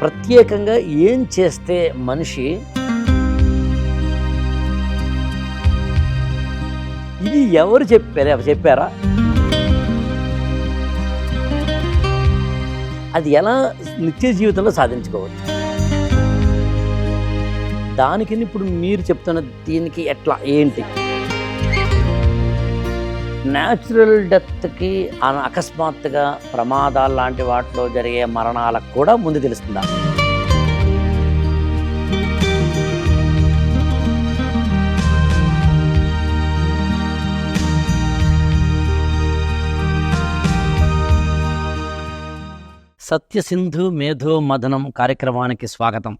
ప్రత్యేకంగా ఏం చేస్తే మనిషి ఇది ఎవరు చెప్పారు? చెప్పారా? అది ఎలా నిత్య జీవితంలో సాధించుకోవచ్చు? దానికి ఇప్పుడు మీరు చెప్తున్న దీనికి ఎట్లా? ఏంటి? న్యాచురల్ డెత్కి అకస్మాత్తుగా ప్రమాదాలు లాంటి వాటిలో జరిగే మరణాలకు కూడా ముందు తెలుస్తుందా సత్యసింధు మేధో మదనం కార్యక్రమానికి స్వాగతం.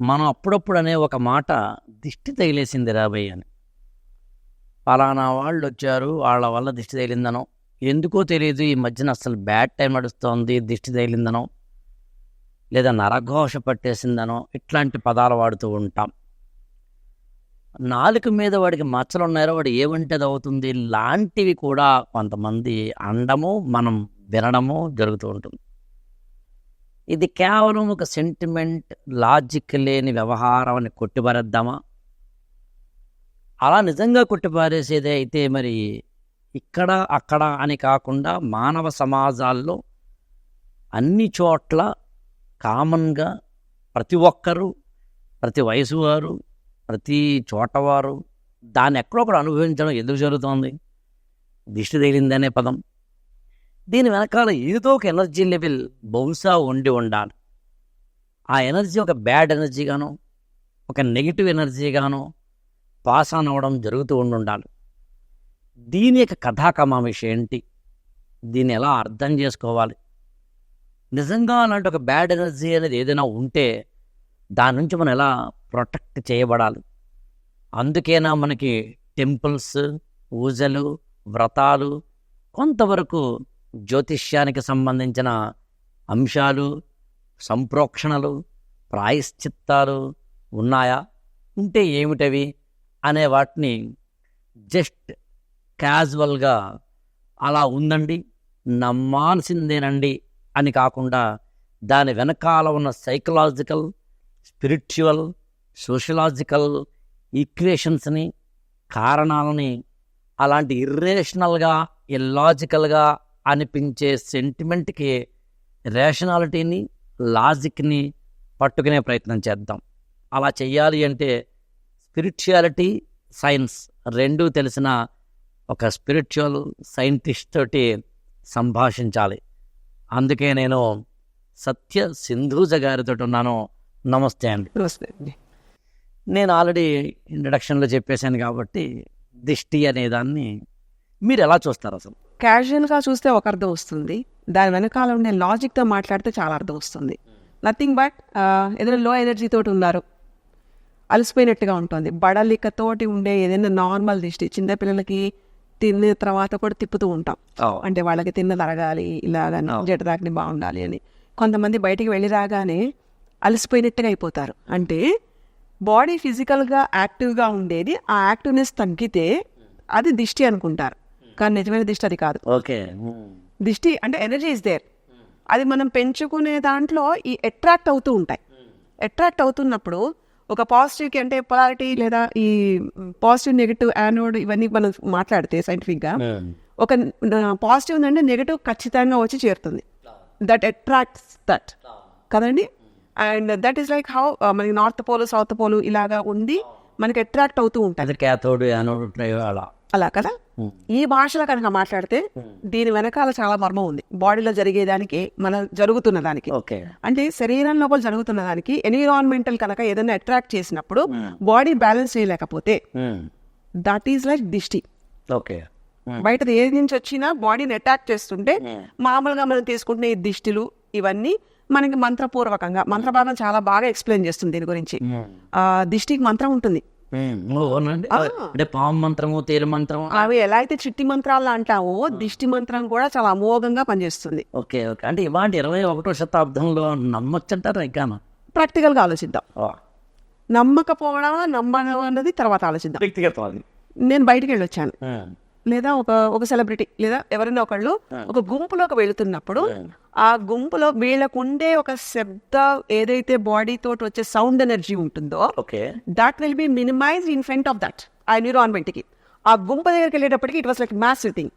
మనం అప్పుడప్పుడు అనే ఒక మాట దిష్టి తగిలేసింది రాబోయ్ అని. ఫలానా వాళ్ళు వచ్చారు వాళ్ళ వల్ల దిష్టి తగిలిందనో. ఎందుకో తెలియదు ఈ మధ్యన అసలు బ్యాడ్ టైం నడుస్తోంది దిష్టి తగిలిందనో. లేదా నరఘోష పట్టేసిందనో ఇట్లాంటి పదాలు వాడుతూ ఉంటాం. నాలుక మీద వాడికి మచ్చలు ఉన్నారో వాడు ఏమంటే అది అవుతుంది లాంటివి కూడా కొంతమంది అండము మనం వినడము జరుగుతూ ఉంటుంది. ఇది కేవలం ఒక సెంటిమెంట్ లాజిక్ లేని వ్యవహారం అని కొట్టిపరేద్దామా? అలా నిజంగా కొట్టిపారేసేదే అయితే మరి ఇక్కడ అక్కడ అని కాకుండా మానవ సమాజాల్లో అన్ని చోట్ల కామన్గా ప్రతి ఒక్కరూ ప్రతి వయసు వారు ప్రతి చోటవారు దాన్ని ఎక్కడో ఒకడు అనుభవించడం ఎందుకు జరుగుతోంది? దిష్టి తగిలిందనే పదం. దీని వెనకాల ఏదో ఒక ఎనర్జీ లెవెల్ బహుశా ఉండి ఉండాలి. ఆ ఎనర్జీ ఒక బ్యాడ్ ఎనర్జీగానో ఒక నెగిటివ్ ఎనర్జీగానో పాస్ ఆన్ అవ్వడం జరుగుతూ ఉండి ఉండాలి దీని యొక్క విషయం ఏంటి? దీన్ని ఎలా అర్థం చేసుకోవాలి? నిజంగా అలాంటి ఒక బ్యాడ్ ఎనర్జీ అనేది ఏదైనా ఉంటే దాని నుంచి మనం ఎలా ప్రొటెక్ట్ చేయబడాలి? అందుకేనా మనకి టెంపుల్స్ పూజలు వ్రతాలు కొంతవరకు జ్యోతిష్యానికి సంబంధించిన అంశాలు సంప్రోక్షణలు ప్రాయశ్చిత్తాలు ఉన్నాయా? ఉంటే ఏమిటవి? అనే వాటిని జస్ట్ క్యాజువల్గా అలా ఉందండి నమ్మాల్సిందేనండి అని కాకుండా దాని వెనకాల ఉన్న సైకలాజికల్ స్పిరిచువల్ సోషలాజికల్ ఈక్వేషన్స్ని కారణాలని అలాంటి ఇర్రేషనల్గా ఇల్లాజికల్గా అనిపించే సెంటిమెంట్కి రేషనాలిటీని లాజిక్ని పట్టుకునే ప్రయత్నం చేద్దాం. అలా చెయ్యాలి అంటే స్పిరిచువాలిటీ సైన్స్ రెండూ తెలిసిన ఒక స్పిరిచువల్ సైంటిస్ట్ తోటి సంభాషించాలి. అందుకే నేను సత్య సింధూజ గారితో ఉన్నాను. నమస్తే అండి. నమస్తే అండి. నేను ఆల్రెడీ ఇంట్రడక్షన్లో చెప్పేశాను కాబట్టి దిష్టి అనే దాన్ని మీరు ఎలా చూస్తారు అసలు? క్యాజువల్గా చూస్తే ఒక అర్థం వస్తుంది. దాని వెనకాల ఉండే లాజిక్తో మాట్లాడితే చాలా అర్థం వస్తుంది. నథింగ్ బట్ ఏదైనా లో ఎనర్జీ తోటి ఉన్నారు. అలసిపోయినట్టుగా ఉంటుంది. బడలికతోటి ఉండే ఏదైనా నార్మల్ దిష్టి చిన్నపిల్లలకి తిన్న తర్వాత కూడా తిప్పుతూ ఉంటాం. అంటే వాళ్ళకి తిన్నది అరగాలి ఇలాగని Oh. జఠరాగ్ని బాగుండాలి అని. కొంతమంది బయటికి వెళ్ళి రాగానే అలసిపోయినట్టుగా అయిపోతారు. అంటే బాడీ ఫిజికల్గా యాక్టివ్గా ఉండేది ఆ యాక్టివ్నెస్ తగ్గితే అది దిష్టి అనుకుంటారు. కానీ నిజమైన దిష్టి అది కాదు. ఓకే. దిష్టి అంటే ఎనర్జీ ఇస్ దేర్ అది మనం పెంచుకునే దాంట్లో ఈ అట్రాక్ట్ అవుతూ ఉంటాయి. అట్రాక్ట్ అవుతున్నప్పుడు ఒక పాజిటివ్కి అంటే పొలారిటీ లేదా ఈ పాజిటివ్ నెగిటివ్ యానోడ్ ఇవన్నీ మనం మాట్లాడితే సైంటిఫిక్గా ఒక పాజిటివ్ ఉందంటే నెగిటివ్ ఖచ్చితంగా వచ్చి చేరుతుంది. దట్ అట్రాక్ట్స్ దట్ కదండి? And that is like how మనకి నార్త్ పోలు సౌత్ పోలు ఇలాగా ఉంది మనకి అట్రాక్ట్ అవుతూ అలా. అలా కదా? ఈ భాషలో కనుక మాట్లాడితే దీని వెనకాల చాలా మర్మం ఉంది. బాడీలో జరిగేదానికి మన జరుగుతున్న దానికి. ఓకే. అంటే శరీరం లోపల జరుగుతున్న దానికి ఎన్విరాన్మెంటల్ కనుక ఏదైనా అట్రాక్ట్ చేసినప్పుడు బాడీ బ్యాలెన్స్ చేయలేకపోతే దట్ ఈస్ లైక్ దిష్టి. ఓకే. బయట ఏది నుంచి వచ్చినా బాడీని అటాక్ చేస్తుంటే మామూలుగా మనం తీసుకుంటున్న ఈ దిష్టిలు ఇవన్నీ మనకి మంత్రపూర్వకంగా మంత్రభాగం చాలా బాగా ఎక్స్ప్లెయిన్ చేస్తుంది దీని గురించి. దిష్టికి మంత్రం ఉంటుంది. అవునండి అంటే పాము మంత్రము తేరు మంత్రము? అవి ఎలా అయితే చిట్టి మంత్రాలు అంటావో దిష్టి మంత్రం కూడా చాలా అమోఘంగా పనిచేస్తుంది. Okay okay. అంటే ఇవాంటి ఇరవై ఒకటో శతాబ్దంలో నమ్మొచ్చంటారా ఇంకా ప్రాక్టికల్గా ఆలోచిద్దాం. నమ్మకపోవడం నమ్మడం అన్నది తర్వాత ఆలోచిద్దాం. వ్యక్తిగతం నేను బయటికి వెళ్ళి వచ్చాను లేదా ఒక ఒక సెలబ్రిటీ లేదా ఎవరైనా ఒకళ్ళు ఒక గుంపులోకి వెళుతున్నప్పుడు ఆ. గుంపులో వీళ్ళకు ఉండే ఒక శబ్ద ఏదైతే బాడీ తోటి వచ్చే సౌండ్ ఎనర్జీ ఉంటుందో okay. That will be minimize in front of that ఆ ఎన్విరాన్మెంట్కి. ఆ గుంపు దగ్గరికి వెళ్ళేటప్పటికి it was like massive thing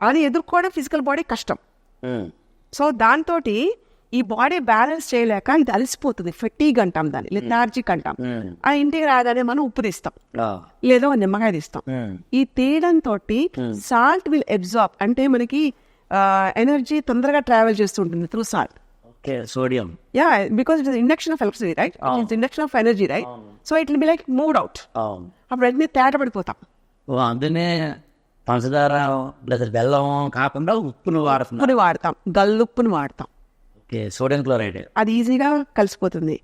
అది ఎదుర్కోవడం ఫిజికల్ బాడీ కష్టం. సో దాంతో ఈ బాడీ బ్యాలెన్స్ చేయలేక ఇది అలసిపోతుంది. ఫెటీగ్ అంటాం దాన్ని లెథార్జిక్ అంటాం. ఆ ఇంటికి రాగానే మనం ఉప్పు తీస్తాం. లేదా నిమ్మకాయ తీస్తాం. ఈ తీయడంతో సాల్ట్ విల్ అబ్జార్బ్ అంటే మనకి ఎనర్జీ తొందరగా ట్రావెల్ చేస్తుంటుంది through salt sodium yeah because it is induction of electricity right it's induction of energy right so it will be like mood out అప్పుడు వెంటనే తేట పడిపోతాం ఓ అందునే పంచదార లేదా బెల్లం కాకుండా ఉప్పును వాడుతున్నా. ఉప్పుని వాడతాం. గల్లుప్పుని వాడతాం. Sodium chloride. అది ఈజీగా కలిసిపోతుంది.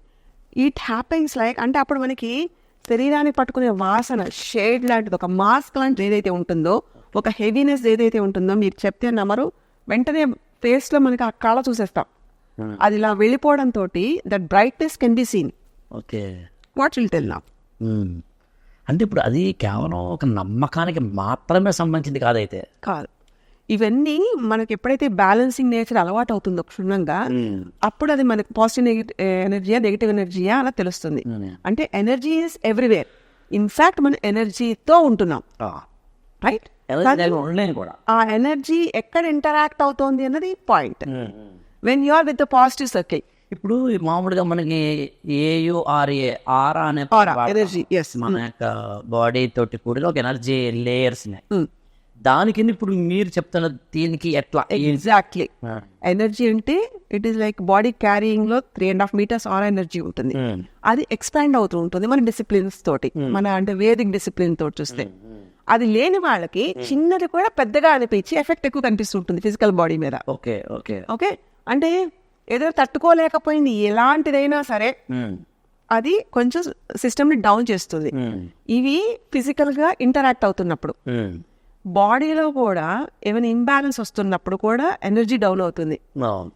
ఇట్ హ్యాపెన్స్ లైక్ అంటే అప్పుడు మనకి శరీరాన్ని పట్టుకునే వాసన షేడ్ లాంటిది ఒక మాస్క్ లాంటిది ఏదైతే ఉంటుందో ఒక హెవీనెస్ ఏదైతే ఉంటుందో మీరు చెప్తే నమ్మరు. వెంటనే ఫేస్లో మనకి ఆ కళ చూసేస్తాం. అది ఇలా వెళ్ళిపోవడంతో that brightness can be seen okay. What will tell నా. అంటే ఇప్పుడు అది కేవలం ఒక నమ్మకానికి మాత్రమే సంబంధించింది కాదైతే. కాదు. ఇవన్నీ మనకి ఎప్పుడైతే బ్యాలెన్సింగ్ నేచర్ అలవాటు అవుతుందో క్షుణ్ణంగా అప్పుడు అది మనకి పాజిటివ్ నెగిటివ్ ఎనర్జీయా నెగిటివ్ ఎనర్జీయా అలా తెలుస్తుంది. అంటే ఎనర్జీ ఇస్ ఎవ్రీవేర్. ఇన్ఫాక్ట్ మనం ఎనర్జీతో ఉంటున్నాం. రైట్? కూడా. ఆ ఎనర్జీ ఎక్కడ ఇంటరాక్ట్ అవుతోంది అన్నది point. When you are with the positive circle ఇప్పుడు మామూలుగా మనకి ఏయుఆర్ఏ ఆర్ అనే yes. మన యొక్క బాడీ తోటి కూడిన ఒక ఎనర్జీ లేయర్స్ దానికి ఇప్పుడు మీరు చెప్తున్న దీనికి ఎట్లా ఎగ్జాక్ట్లీ ఎనర్జీ అంటే it is like body క్యారీయింగ్లో three and half meters or energy ఉంటుంది. అది ఎక్స్పాండ్ అవుతూ ఉంటుంది మన డిసిప్లిన్స్ తోటి. మన అంటే వేదిక్ డిసిప్లిన్ తోటి చూస్తే. అది లేని వాళ్ళకి చిన్నది కూడా పెద్దగా అనిపించి ఎఫెక్ట్ ఎక్కువ కనిపిస్తుంటుంది ఫిజికల్ బాడీ మీద. ఓకే ఓకే ఓకే అంటే ఏదో తట్టుకోలేకపోయింది ఎలాంటిదైనా సరే అది కొంచెం సిస్టమ్ని డౌన్ చేస్తుంది. ఇవి ఫిజికల్గా ఇంటరాక్ట్ అవుతున్నప్పుడు. బాడీలో కూడా ఏమైనా ఇంబ్యాలెన్స్ వస్తున్నప్పుడు కూడా ఎనర్జీ డౌన్ అవుతుంది.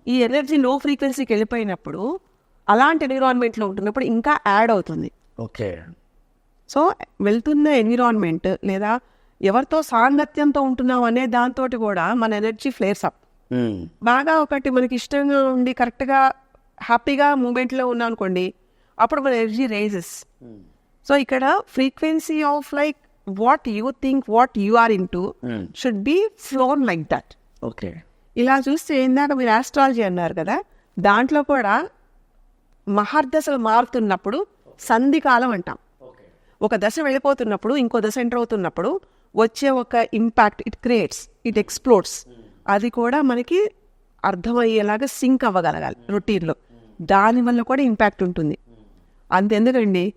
ఈ ఎనర్జీ లో ఫ్రీక్వెన్సీకి వెళ్ళిపోయినప్పుడు అలాంటి ఎన్విరాన్మెంట్లో ఉంటున్నప్పుడు ఇంకా యాడ్ అవుతుంది. ఓకే. సో వెళ్తున్న ఎన్విరాన్మెంట్ లేదా ఎవరితో సాంగత్యంతో ఉంటున్నాం అనే దాంతో కూడా మన ఎనర్జీ ఫ్లేర్స్ అప్. బాగా ఒకటి మనకి ఇష్టంగా ఉండి కరెక్ట్గా హ్యాపీగా మూమెంట్లో ఉన్నాం అనుకోండి అప్పుడు మన ఎనర్జీ రేజెస్. సో ఇక్కడ frequency of like what you think what you are into should be flown like that okay ఇలా చూస్తే ఇందాక మీరు ఆస్ట్రాలజీ అన్నారు కదా దాంట్లో కూడా మహర్దశలు మారుతున్నప్పుడు సంధి కాలం అంటాం. ఒక దశ వెళ్ళిపోతున్నప్పుడు ఇంకో దశ ఎంటర్ అవుతున్నప్పుడు వచ్చే ఒక impact it creates it explores అది కూడా మనకి అర్థమయ్యేలాగా సింక్ అవ్వగలగాలి రొటీన్లో. దానివల్ల కూడా ఇంపాక్ట్ ఉంటుంది. అంతెందుకండి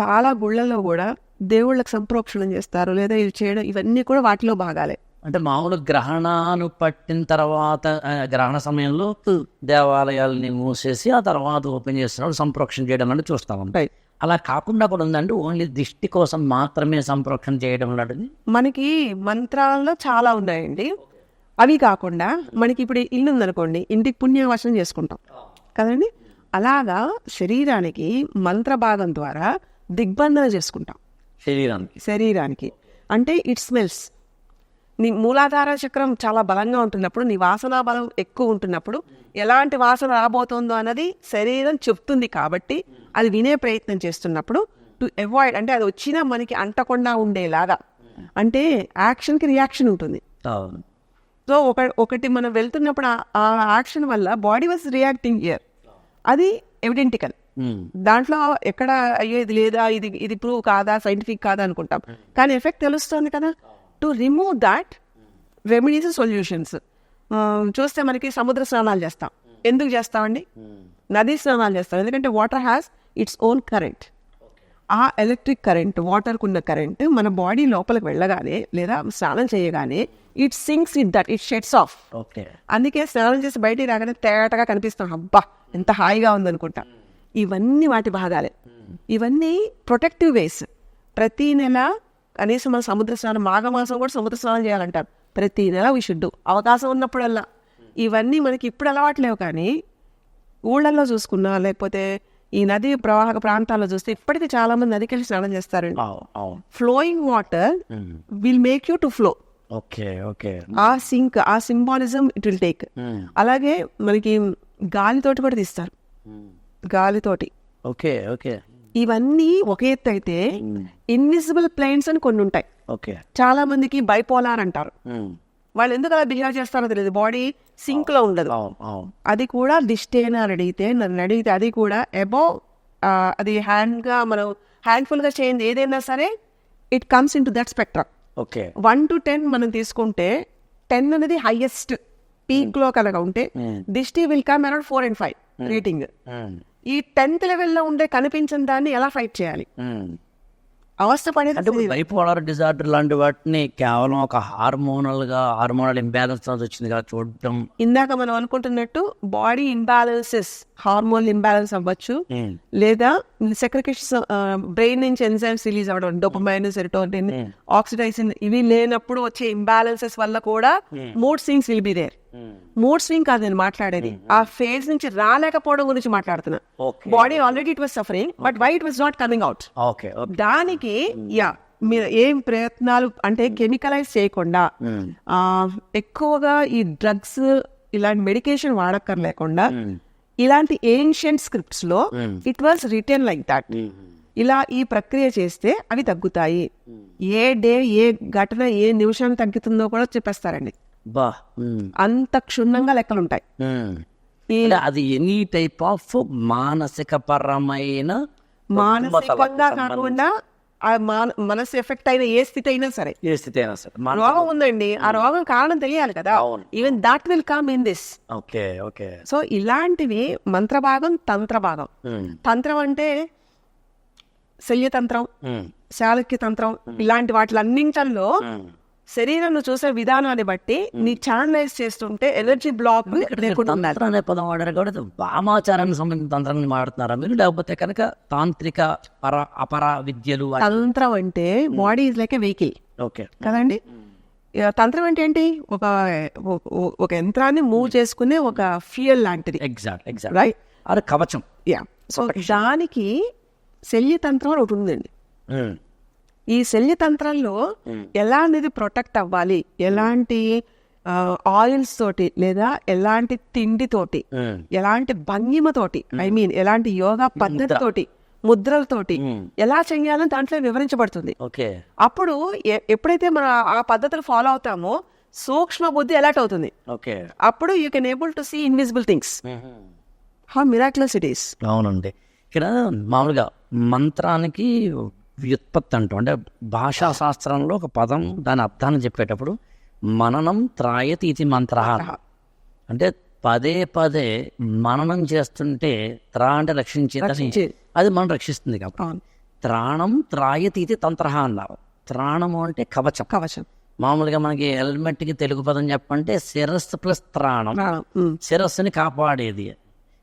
చాలా గుళ్ళల్లో కూడా దేవుళ్ళకి సంప్రోక్షణం చేస్తారు లేదా ఇది చేయడం ఇవన్నీ కూడా వాటిలో భాగాలే. అంటే మామూలు గ్రహణాలు పట్టిన తర్వాత గ్రహణ సమయంలో దేవాలయాలని మూసేసి ఆ తర్వాత ఓపెన్ చేస్తున్నప్పుడు సంప్రోక్షణ చేయడం అనేది చూస్తాం రైట్ అలా కాకుండా కూడా ఉందండి ఓన్లీ దిష్టి కోసం మాత్రమే సంప్రోక్షణ చేయడం లాంటిది. మనకి మంత్రాల్లో చాలా ఉన్నాయండి. అవి కాకుండా మనకి ఇప్పుడు ఇల్లు ఉందనుకోండి ఇంటికి పుణ్యవచనం చేసుకుంటాం. కదండి? అలాగా శరీరానికి మంత్ర భాగం ద్వారా దిగ్బంధన చేసుకుంటాం. శరీరానికి. శరీరానికి. అంటే ఇట్ స్మెల్స్ నీ మూలాధార చక్రం చాలా బలంగా ఉంటున్నప్పుడు నీ వాసన బలం ఎక్కువ ఉంటున్నప్పుడు ఎలాంటి వాసన రాబోతోందో అన్నది శరీరం చెప్తుంది కాబట్టి అది వినే ప్రయత్నం చేస్తున్నప్పుడు టు అవాయిడ్ అంటే అది వచ్చినా మనకి అంటకుండా ఉండేలాగా. అంటే యాక్షన్కి రియాక్షన్ ఉంటుంది. సో ఒక ఒకటి మనం వెళ్తున్నప్పుడు ఆ- యాక్షన్ వల్ల బాడీ వాజ్ రియాక్టింగ్ ఇయర్ అది ఎవిడెంటికల్. దాంట్లో ఎక్కడ అయ్యో ఇది లేదా ఇది ఇది ప్రూవ్ కాదా సైంటిఫిక్ కాదా అనుకుంటాం. కానీ ఎఫెక్ట్ తెలుస్తుంది కదా. To remove that remedies solutions చూస్తే మనకి సముద్ర స్నానాలు చేస్తాం. ఎందుకు చేస్తామండి? నదీ స్నానాలు చేస్తాం. ఎందుకంటే water has its own current ఆ ఎలక్ట్రిక్ కరెంట్ వాటర్కు ఉన్న కరెంట్ మన బాడీ లోపలికి వెళ్ళగానే లేదా స్నానం చేయగానే it sinks it that it sheds off అందుకే స్నానం చేసి బయటికి రాగానే తేటగా కనిపిస్తాం. అబ్బా ఎంత హాయిగా ఉందనుకుంటా. ఇవన్నీ వాటి భాగాలే. ఇవన్నీ ప్రొటెక్టివ్ వేస్ ప్రతి నెల కనీసం మన సముద్ర స్నానం మాఘమాసం కూడా సముద్ర స్నానం చేయాలంటారు. ప్రతి నెల విషుడ్డు అవకాశం ఉన్నప్పుడల్లా. ఇవన్నీ మనకి ఇప్పుడు అలవాట్లేవు కానీ ఊళ్ళల్లో చూసుకున్నా లేకపోతే ఈ నది ప్రవాహక ప్రాంతాల్లో చూస్తే ఇప్పటికీ చాలా మంది నదికి వెళ్ళి స్నానం చేస్తారండి. Flowing water will make you to flow okay okay. ఆ సింక్ ఆ సింబాలిజం ఇట్ విల్ టేక్ అలాగే మనకి గాలితోటి కూడా తీస్తారు. గాలితోటి. Okay okay. ఇవన్నీ ఒక ఎత్తు అయితే ఇన్విజిబుల్ ప్లేన్స్ అని కొన్ని ఉంటాయి ఓకే. చాలా మందికి బైపోలార్ అంటారు వాళ్ళు ఎందుకు అలా బిహేవ్ చేస్తారో తెలియదు బాడీ సింక్లో ఉండదు అది కూడా దిష్టేనా అడిగితే నన్ను అడిగితే అది కూడా అబౌవ్ అది హ్యాండ్గా మనం హ్యాండ్ఫుల్గా చేయండి ఏదైనా సరే it comes into that spectrum okay. One to ten మనం తీసుకుంటే టెన్ అనేది హైయెస్ట్ పీక్లో కనుక ఉంటే దిష్టి will come around four and five rating ఈ టెన్త్ లెవెల్లో ఉండే కనిపించిన దాన్ని ఎలా ఫైట్ చేయాలి? అవస్థ పడేది అంటే బైపోలార్ డిజార్డర్ లాంటి వాటిని కేవలం ఒక హార్మోనల్గా హార్మోనల్ ఇంబ్యాలెన్స్ వచ్చింది కదా చూడటం. ఇందాక మనం అనుకుంటున్నట్టు బాడీ ఇంబ్యాలెన్సెస్ హార్మోన్ ఇంబ్యాలెన్స్ అవ్వచ్చు. లేదా సెక్రికేషన్ బ్రెయిన్ నుంచి ఎంజైమ్స్ రిలీజ్ అవ్వడం డొపమైన్ సెరిటోనిన్ ఆక్సిడైసిన్ ఇవి లేనప్పుడు వచ్చే ఇంబ్యాలెన్సెస్ వల్ల కూడా mood swings will be there mood swing కాదు నేను మాట్లాడేది. ఆ ఫేజ్ నుంచి రాలేకపోవడం గురించి మాట్లాడుతున్నా. Body already it was suffering but why it was not coming out దానికి యా మీరు ఏం ప్రయత్నాలు అంటే కెమికలైజ్ చేయకుండా ఎక్కువగా ఈ డ్రగ్స్ ఇలాంటి మెడికేషన్ వాడక్కర్లేకుండా ఇలాంటి ancient స్క్రిప్ట్స్లో it was return like that ఇలా ఈ ప్రక్రియ చేస్తే అవి తగ్గుతాయి. ఏ డే ఏ ఘటన ఏ నిమిషం తగ్గుతుందో కూడా చెప్పేస్తారండి. బా అంత క్షుణ్ణంగా లెక్కలు ఉంటాయి అది ఎనీ టైప్ ఆఫ్ మానసిక పరమైన మానసికంగా కాకుండా ఆ మాన- మనసు ఎఫెక్ట్ అయిన ఏ స్థితి అయినా సరే. ఏ స్థితి అయినా సరే రోగం ఉందండి. ఆ రోగం కారణం తెలియాలి కదా. Even that will come in this okay okay. So ఇలాంటివి మంత్ర భాగం తంత్ర భాగం తంత్రం అంటే శల్యతంత్రం శాలక్య తంత్రం ఇలాంటి వాటిలన్నింటిలో శరీరం చూసే విధానాన్ని బట్టి నీ ఛానలైజ్ చేస్తుంటే ఎనర్జీ బ్లాక్ అనే పదం వాడారు కాబట్టి వామాచారానికి సంబంధించిన తంత్రాన్ని మాడుతున్నారా మీరు? లేకపోతే కనుక తాంత్రిక పర అపర విద్యలు తంత్రం అంటే body is like a vehicle okay. కదండి? తంత్రం అంటే ఏంటి? ఒక ఒక- యంత్రాన్ని మూవ్ చేసుకునే ఒక ఫ్యూయల్ లాంటిది. ఎగ్జాక్ట్ ఎగ్జాక్ట్ రైట్ అది కవచం. యా సో దానికి శల్యతంత్రం ఒకటి ఉందండి. ఈ శల్యతంత్రంలో ఎలా అనేది ప్రొటెక్ట్ అవ్వాలి? ఎలాంటి ఆయిల్స్ తోటి లేదా ఎలాంటి తిండితోటి ఉమ్. ఎలాంటి భంగిమతోటి ఐ మీన్ ఎలాంటి యోగా పద్ధతితోటి ముద్రలతోటి ఎలా చేయాలని దాంట్లో వివరించబడుతుంది. ఓకే. అప్పుడు ఎప్పుడైతే మనం ఆ పద్ధతులు ఫాలో అవుతామో సూక్ష్మ బుద్ధి అలర్ట్ అవుతుంది. ఓకే. అప్పుడు you can able to see invisible things how miraculous it is అవునండి. ఇక్కడ మామూలుగా మంత్రానికి వ్యుత్పత్తి అంటాం అంటే భాషా శాస్త్రంలో ఒక పదం దాని అర్థాన్ని చెప్పేటప్పుడు మననం త్రాయతి ఇది మంత్ర. అంటే పదే పదే మననం చేస్తుంటే త్రా అంటే రక్షించేది. అది మనం రక్షిస్తుంది కాబట్టి. త్రాణం త్రాయతి ఇది తంత్ర అన్నారు. త్రాణము అంటే కవచం. కవచం. మామూలుగా మనకి హెల్మెట్కి తెలుగు పదం చెప్పంటే శిరస్సు ప్లస్ త్రాణం. శిరస్సుని కాపాడేది.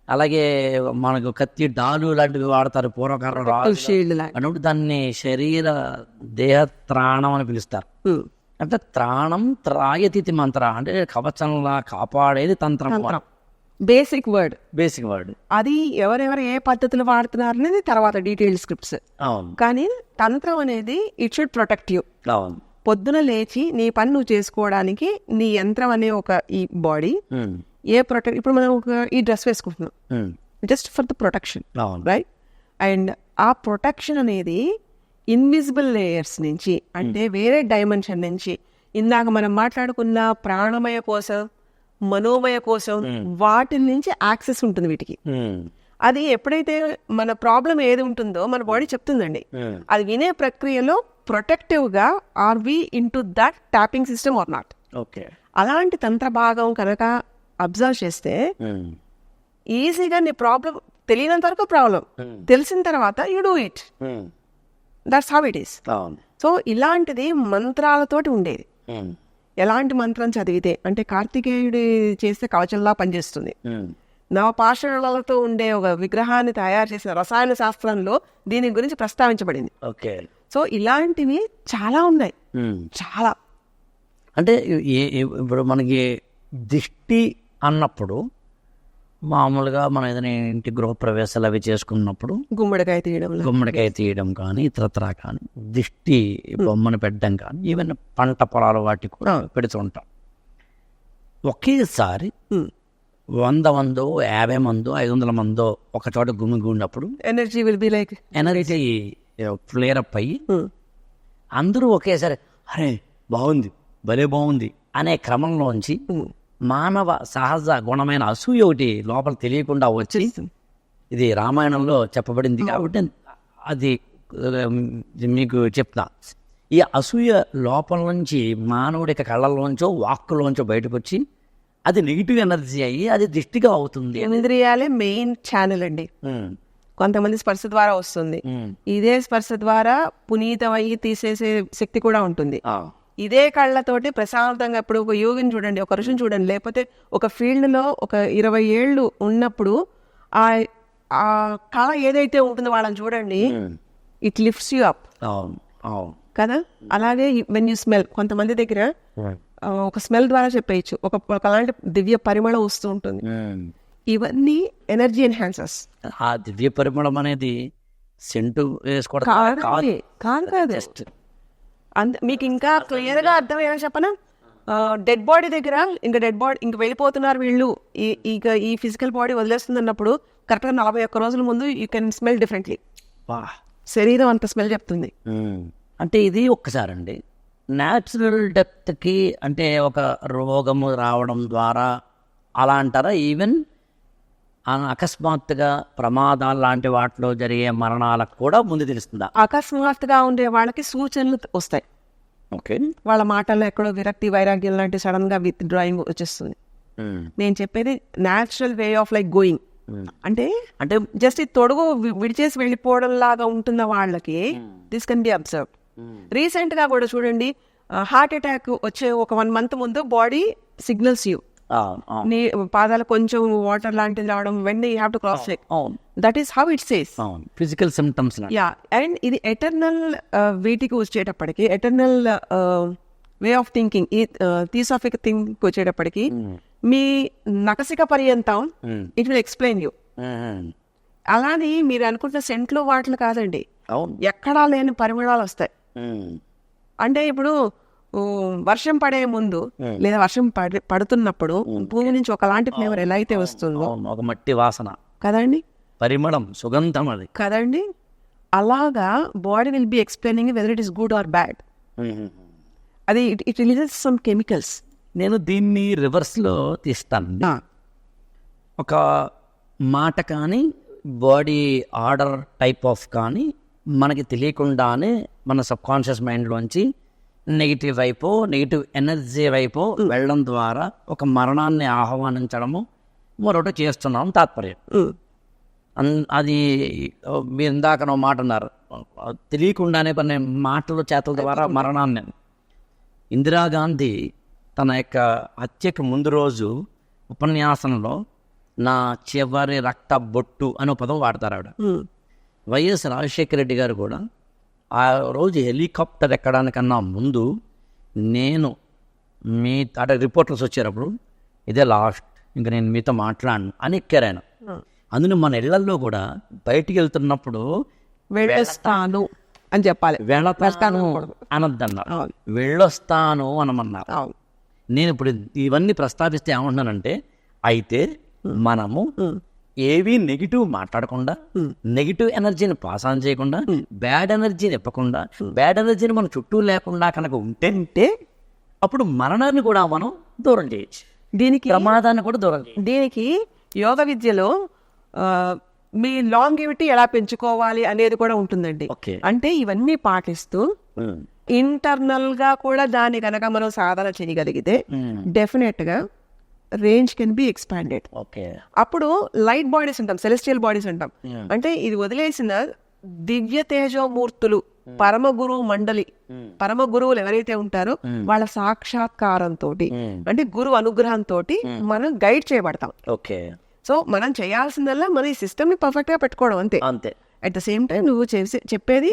అలాగే మనకు కత్తి డాలు లాంటివి వాడతారు పూర్వకాలం దాన్ని శరీర దేహ త్రాణం అని పిలుస్తారు. అంటే త్రాణం త్రాయతిథి మంత్ర అంటే కవచంలా కాపాడేది తంత్రం. Basic word. Basic word. అది ఎవరెవరు ఏ పద్ధతులు వాడుతున్నారు అనేది తర్వాత డీటెయిల్ స్క్రిప్ట్స్. అవును. కానీ తంత్రం అనేది ఇట్ షుడ్ ప్రొటెక్ట్ యూ. పొద్దున లేచి నీ పని నువ్వు చేసుకోవడానికి నీ యంత్రం అనే ఒక ఈ బాడీ ఏ ప్రొటెక్ట్ ఇప్పుడు మనం ఒక ఈ డ్రెస్ వేసుకుంటున్నాం. Just for the protection right and ఆ ప్రొటెక్షన్ అనేది ఇన్విజిబుల్ లేయర్స్ నుంచి అంటే వేరే డైమెన్షన్ నుంచి ఇందాక మనం మాట్లాడుకున్న ప్రాణమయ కోసం మనోమయ కోసం వాటి నుంచి యాక్సెస్ ఉంటుంది వీటికి. ఉమ్, అది ఎప్పుడైతే మన ప్రాబ్లం ఏది ఉంటుందో మన బాడీ చెప్తుందండి. అది వినే ప్రక్రియలో ప్రొటెక్టివ్గా are we into that tapping system or not okay అలాంటి తంత్ర భాగం కనుక అబ్జర్వ్ చేస్తే ఉమ్, ఈజీగా నీ ప్రాబ్లం తెలియనంత వరకు ప్రాబ్లం. Hmm. తెలిసిన తర్వాత you do it. That's how it is so ఇలాంటిది మంత్రాలతోటి ఉండేది. ఉమ్, ఎలాంటి మంత్రం చదివితే అంటే కార్తికేయుడి చేస్తే కవచంలా పనిచేస్తుంది. నవపాషణలతో ఉండే ఒక విగ్రహాన్ని తయారు చేసిన రసాయన శాస్త్రంలో దీని గురించి ప్రస్తావించబడింది. ఓకే. సో ఇలాంటివి చాలా ఉన్నాయి. చాలా. అంటే ఇప్పుడు మనకి దిష్టి అన్నప్పుడు మామూలుగా మనం ఏదైనా ఇంటి గృహప్రవేశాలు అవి చేసుకున్నప్పుడు గుమ్మడికాయ తీయడంలో గుమ్మడికాయ తీయడం కానీ ఇతరత్ర కానీ దిష్టి బొమ్మను పెట్టడం కానీ ఈవెన్ పంట పొలాలు వాటికి కూడా పెడుతూ ఉంటాం. ఒకేసారి. వంద మందో యాభై మందో ఐదు వందల మందో ఒక చోట గుమిగూడినప్పుడు energy will be like energy flare up అయ్యి అందరూ ఒకేసారి అరే బాగుంది భలే బాగుంది అనే క్రమంలోంచి మానవ సహజ గుణమైన అసూయ ఒకటి లోపల తెలియకుండా వచ్చి ఇది రామాయణంలో చెప్పబడింది కాబట్టి అది మీకు చెప్తా. ఈ అసూయ లోపల నుంచి మానవుడికి కళ్ళల్లోంచో వాక్కులోంచో బయటకు వచ్చి అది నెగిటివ్ ఎనర్జీ అయ్యి అది దిష్టిగా అవుతుంది. ఇంద్రియాలే మెయిన్ ఛానల్ అండి. కొంతమంది స్పర్శ ద్వారా వస్తుంది. ఇదే స్పర్శ ద్వారా పునీతమయ్యి తీసేసే శక్తి కూడా ఉంటుంది. ఇదే కళ్ళతోటి ప్రశాంతంగా ఇప్పుడు ఒక యోగిని చూడండి ఒక ఋషిని చూడండి. లేకపోతే ఒక ఫీల్డ్లో ఒక ఇరవై ఏళ్ళు ఉన్నప్పుడు ఆ ఆ కళ ఏదైతే ఉంటుందో వాళ్ళని చూడండి ఇట్ లిఫ్ట్స్ యూ అప్ కదా? అలాగే వెన్ యూ స్మెల్ కొంతమంది దగ్గర ఆ, ఒక స్మెల్ ద్వారా చెప్పేయచ్చు. ఒక ఒకలాంటి దివ్య పరిమళం వస్తూ ఉంటుంది. ఉమ్. ఇవన్నీ ఎనర్జీ ఎన్హాన్సర్స్ ఆ దివ్య పరిమళం అనేది సెంటు వేసుకోవడం కాదు కాదు కాదు కాదు జస్ట్ అంత మీకు ఇంకా క్లియర్గా అర్థమయ్యేలా చెప్పనా? డెడ్ బాడీ దగ్గర ఇంకా డెడ్ బాడీ ఇంక వెళ్ళిపోతున్నారు వీళ్ళు. ఈ ఇక ఈ ఫిజికల్ బాడీ వదిలేస్తుంది అన్నప్పుడు కరెక్ట్గా నలభై ఒక్క రోజుల ముందు యూ కెన్ స్మెల్ డిఫరెంట్లీ. వా. శరీరం అంత స్మెల్ చెప్తుంది. అంటే ఇది ఒక్కసారి అండి న్యాచురల్ డెప్త్కి అంటే ఒక రోగము రావడం ద్వారా అలా అంటారా? ఈవెన్ అకస్మాత్తుగా ప్రమాదాలు లాంటి వాటిలో జరిగే మరణాలకు కూడా ముందు తెలుస్తుందా? అకస్మాత్తుగా ఉండే వాళ్ళకి సూచనలు వస్తాయి. ఓకే. వాళ్ళ మాటల్లో ఎక్కడో విరక్తి వైరాగ్యం లాంటి సడన్గా విత్ డ్రాయింగ్ వచ్చేస్తుంది. నేను చెప్పేది natural way of like going అంటే అంటే జస్ట్ ఈ తొడుగు విడిచేసి వెళ్ళిపోవడం లాగా ఉంటున్న వాళ్ళకి దిస్ కెన్ బి అబ్జర్వ్ రీసెంట్గా కూడా చూడండి హార్ట్ అటాక్ వచ్చే ఒక వన్ మంత్ ముందు బాడీ సిగ్నల్స్ యూ నీ పాదాలు కొంచెం వాటర్ లాంటిది రావడం when you have to cross check that is how it says physical symptoms yeah and ఇది ఎటర్నల్ వీటికి వచ్చేటప్పటికి ఎటర్నల్ వే ఆఫ్ థింకింగ్ ఈ థీసాఫిక్ థింక్ వచ్చేటప్పటికి మీ నకసిక పర్యంతం ఇట్ విల్ ఎక్స్ప్లెయిన్ యూ అలానే మీరు అనుకుంటున్న సెంట్లు వాటిలు కాదండి. ఎక్కడా లేని పరిమళాలు వస్తాయి. అంటే ఇప్పుడు వర్షం పడే ముందు లేదా వర్షం పడి పడుతున్నప్పుడు భూమి నుంచి ఒకలాంటి ఫ్లేవర్ ఎలా అయితే వస్తుందో. ఒక మట్టి వాసన. కదండి? పరిమళం సుగంధం అది. కదండి? అలాగా body will be explaining whether it is good or bad అది ఇట్ రిలీజెస్ సమ్ కెమికల్స్ నేను దీన్ని రివర్స్లో తీస్తాను. ఒక మాట కానీ బాడీ ఆర్డర్ టైప్ ఆఫ్ కానీ మనకి తెలియకుండానే మన సబ్ కాన్షియస్ మైండ్లోంచి నెగిటివ్ వైపు నెగిటివ్ ఎనర్జీ వైపు వెళ్ళడం ద్వారా ఒక మరణాన్ని ఆహ్వానించడము మరొకటి చేస్తున్నాం తాత్పర్యం. అది మీరు ఇందాక ఒక మాట అన్నారు. తెలియకుండానే కొన్ని మాటల చేతల ద్వారా మరణాన్ని. ఇందిరాగాంధీ తన యొక్క హత్యకు ముందు రోజు ఉపన్యాసంలో నా చివరి రక్త బొట్టు అనే పదం వాడతారు ఆవిడ వైఎస్ రాజశేఖర రెడ్డి గారు కూడా ఆ రోజు హెలికాప్టర్ ఎక్కడానికన్నా ముందు నేను మీ అక్కడ రిపోర్టర్స్ వచ్చేటప్పుడు ఇదే లాస్ట్ ఇంకా నేను మీతో మాట్లాడను అని ఎక్కారు ఆయన అందులో మన ఇళ్ళల్లో కూడా బయటికి వెళ్తున్నప్పుడు వెళ్ళొస్తాను అని చెప్పాలి. వెళతాను అనొద్దన్నారు. వెళ్ళొస్తాను అనమన్నారు. నేను ఇప్పుడు ఇవన్నీ ప్రస్తావిస్తే ఏమంటున్నానంటే అయితే మనము ఏవి నెగిటివ్ మాట్లాడకుండా నెగిటివ్ ఎనర్జీని పాస్ ఆన్ చేయకుండా బ్యాడ్ ఎనర్జీని ఇవ్వకుండా బ్యాడ్ ఎనర్జీని మన చుట్టూ లేకుండా కనుక ఉంటే అంటే అప్పుడు మరణాన్ని కూడా మనం దూరం చేయొచ్చు. దీనికి ప్రమాదాన్ని కూడా దూరం దీనికి యోగ విద్యలో మీ లాంగివిటీ ఎలా పెంచుకోవాలి అనేది కూడా ఉంటుందండి. అంటే ఇవన్నీ పాటిస్తూ ఇంటర్నల్గా కూడా దాన్ని కనుక మనం సాధన చేయగలిగితే డెఫినెట్గా range can be expanded okay అప్పుడు లైట్ బాడీస్ అంటాం సెలెస్టియల్ బాడీస్ అంటాం అంటే ఇది వదిలేసిన దివ్య తేజోమూర్తులు పరమ గురువు మండలి పరమ గురువులు ఎవరైతే ఉంటారో వాళ్ళ సాక్షాత్కారంతో అంటే గురువు అనుగ్రహంతో మనం గైడ్ చేయబడతాం. ఓకే సో మనం చేయాల్సిందల్లా మన ఈ సిస్టమ్ని పర్ఫెక్ట్గా పెట్టుకోవడం అంతే. అంతే. అట్ ద సేమ్ టైం నువ్వు చెప్పేది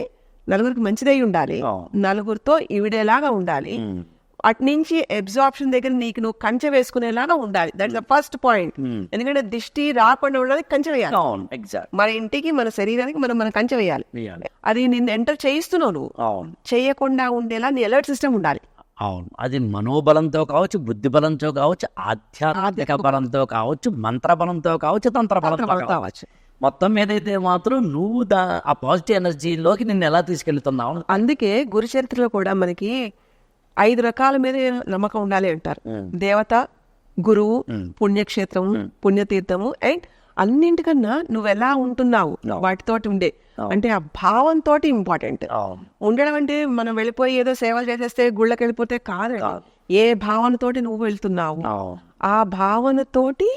నలుగురికి మంచిదై ఉండాలి. అవును. నలుగురితో ఇవిడేలాగా ఉండాలి. అటు నుంచి అబ్జార్ప్షన్ దగ్గర నీకు నువ్వు కంచె వేసుకునేలాగా ఉండాలి. దట్స్ ద ఫస్ట్ పాయింట్ ఎందుకంటే దిష్టి రాకుండా ఉండడానికి కంచె వేయాలి. మన ఇంటికి మన శరీరానికి మనం మన కంచె వేయాలి. అది నిన్ను ఎంటర్ చేయిస్తున్నావు నువ్వు. చేయకుండా ఉండేలా నీ అలర్ట్ సిస్టమ్ ఉండాలి. అవును. అది మనోబలంతో కావచ్చు బుద్ధి బలంతో కావచ్చు ఆధ్యాత్మిక బలంతో కావచ్చు మంత్ర బలంతో కావచ్చు తంత్ర బలంతో కావచ్చు. మొత్తం ఏదైతే మాత్రం నువ్వు దా ఆ పాజిటివ్ ఎనర్జీలోకి నిన్ను ఎలా తీసుకెళ్తున్నావు? అందుకే గురు చరిత్రలో కూడా మనకి ఐదు రకాల మీద నమ్మకం ఉండాలి అంటారు. దేవత గురువు పుణ్యక్షేత్రము పుణ్యతీర్థము అండ్ అన్నింటికన్నా నువ్వు ఎలా ఉంటున్నావు వాటితోటి ఉండే. అంటే ఆ భావంతో ఇంపార్టెంట్ ఉండడం అంటే మనం వెళ్ళిపోయి ఏదో సేవలు చేసేస్తే గుళ్ళకి వెళ్ళిపోతే కాదు. ఏ భావనతోటి నువ్వు వెళ్తున్నావు? ఆ భావనతోటి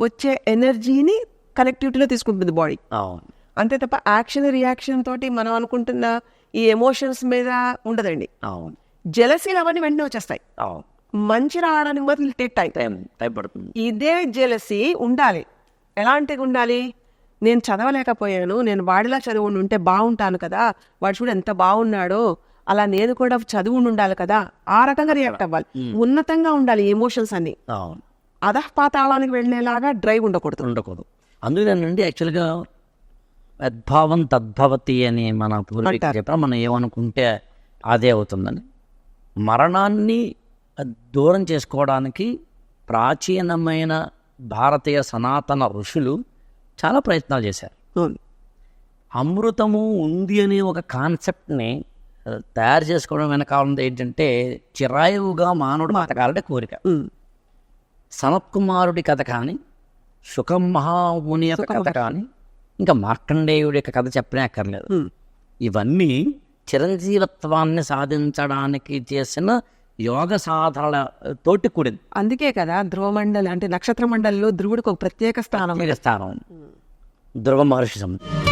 వచ్చే ఎనర్జీని కనెక్టివిటీలో తీసుకుంటుంది బాడీ. అంతే తప్ప యాక్షన్ రియాక్షన్ తోటి మనం అనుకుంటున్న ఈ ఎమోషన్స్ మీద ఉండదండి. అవును. జెలసీలు అవన్నీ వెంటనే వచ్చేస్తాయి. మంచి రావడానికి మాత్రం టేక్ టైం. టైం టైం పడుతుంది. ఇదే జెలసీ ఉండాలి. ఎలాంటివి ఉండాలి? నేను చదవలేకపోయాను నేను వాడిలా చదువు ఉంటే బాగుంటాను కదా వాడు చూడు ఎంత బాగున్నాడో అలా నేను కూడా చదువు ఉండాలి కదా ఆ రకంగా రియాక్ట్ అవ్వాలి. ఉన్నతంగా ఉండాలి ఎమోషన్స్ అన్ని. అవును. అధపాతాళానికి వెళ్ళేలాగా డ్రైవ్ ఉండకూడదు. ఉండకూడదు. అందుకేనండి యాక్చువల్గా యద్భావం తద్భవతి అని మన పూర్వీకులు చెప్పిన మనం ఏమనుకుంటే అదే అవుతుందని. మరణాన్ని దూరం చేసుకోవడానికి ప్రాచీనమైన భారతీయ సనాతన ఋషులు చాలా ప్రయత్నాలు చేశారు. అమృతము ఉంది అనే ఒక కాన్సెప్ట్ని తయారు చేసుకోవడం వెనకాల ఏంటంటే చిరాయువుగా మానవుడు బతకాలంటే కోరిక. సనత్కుమారుడి కథ కానీ సుఖం మహాముని యొక్క కథ కానీ ఇంకా మార్కండేయుడి యొక్క కథ చెప్పనే అక్కర్లేదు. ఇవన్నీ చిరంజీవత్వాన్ని సాధించడానికి చేసిన యోగ సాధనల తోటి కూడింది. అందుకే కదా ధ్రువమండలి అంటే నక్షత్ర మండలిలో ధ్రువుడికి ఒక ప్రత్యేక స్థానం. స్థానం. ధ్రువ మహర్షి సం-